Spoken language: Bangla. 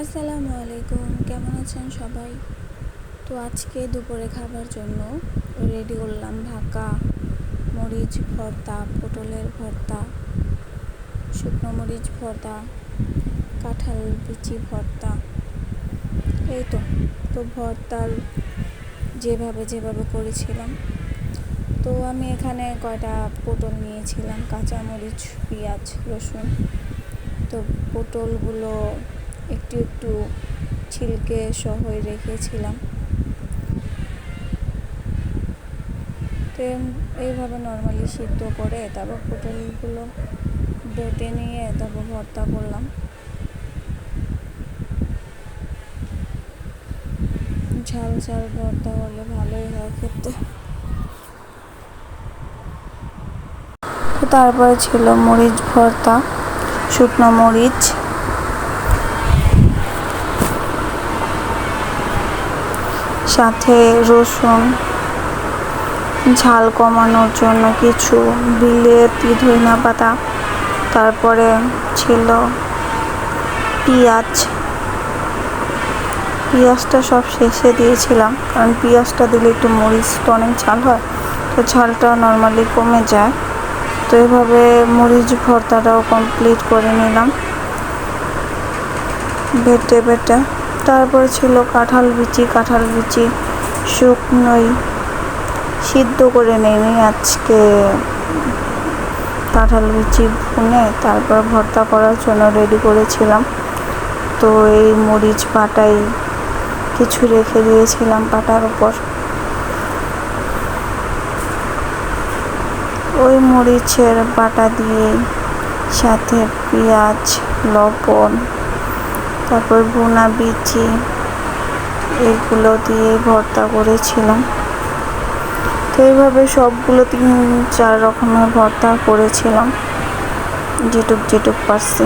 আসসালামু আলাইকুম, কেমন আছেন সবাই? তো আজকে দুপুরে খাবার জন্য রেডি করলাম ভাকা মরিচ ভর্তা, পটলের ভর্তা, শুকনো মরিচ ভর্তা, কাঁঠাল বিচি ভর্তা। এই তো তো ভর্তার যেভাবে যেভাবে করেছিলাম। তো আমি এখানে কয়টা পটল নিয়েছিলাম কাঁচা মরিচ পেঁয়াজ, রসুন। তো পটলগুলো একটু একটু ছিলকে সহ রেখেছিলাম। তো এইভাবে নর্মালি সিদ্ধ করে, তারপর পটলগুলো বেটে নিয়ে তারপর ভর্তা করলাম। ঝাল ঝাল ভর্তা হলে ভালোই হয় খেতে। তারপরে ছিল মরিচ ভর্তা, শুকনো মরিচ। সাথে রসুন, ঝাল কমানোর জন্য কিছু বিলেতি ধইনা পাতা, তারপরে ছিল পেঁয়াজ। পেঁয়াজটা সব শেষে দিয়েছিলাম, কারণ পেঁয়াজটা দিলে একটু মরিচটা অনেক ঝাল হয়, তো ঝালটা নর্মালি কমে যায়। তো এভাবে মরিচ ভর্তাটাও কমপ্লিট করে নিলাম। বেটে বেটে তারপরে ছিল কাঁঠাল বিচি কাঁঠাল বিচি শুকনোই সিদ্ধ করে নিই আজকে। কাঁঠাল বিচি ভুনে তারপর ভর্তা করার জন্য রেডি করেছিলাম। তো এই মরিচ পাটাই কিছু রেখে দিয়েছিলাম পাটার উপর। ওই মরিচের বাটা দিয়ে সাথে পেঁয়াজ, লবণ তারপর বোনা, বিচি এগুলো দিয়ে ভর্তা করেছিলাম। তো এইভাবে সবগুলো তিন, চার রকমের ভর্তা করেছিলাম, যেটুক যেটুক পারছি।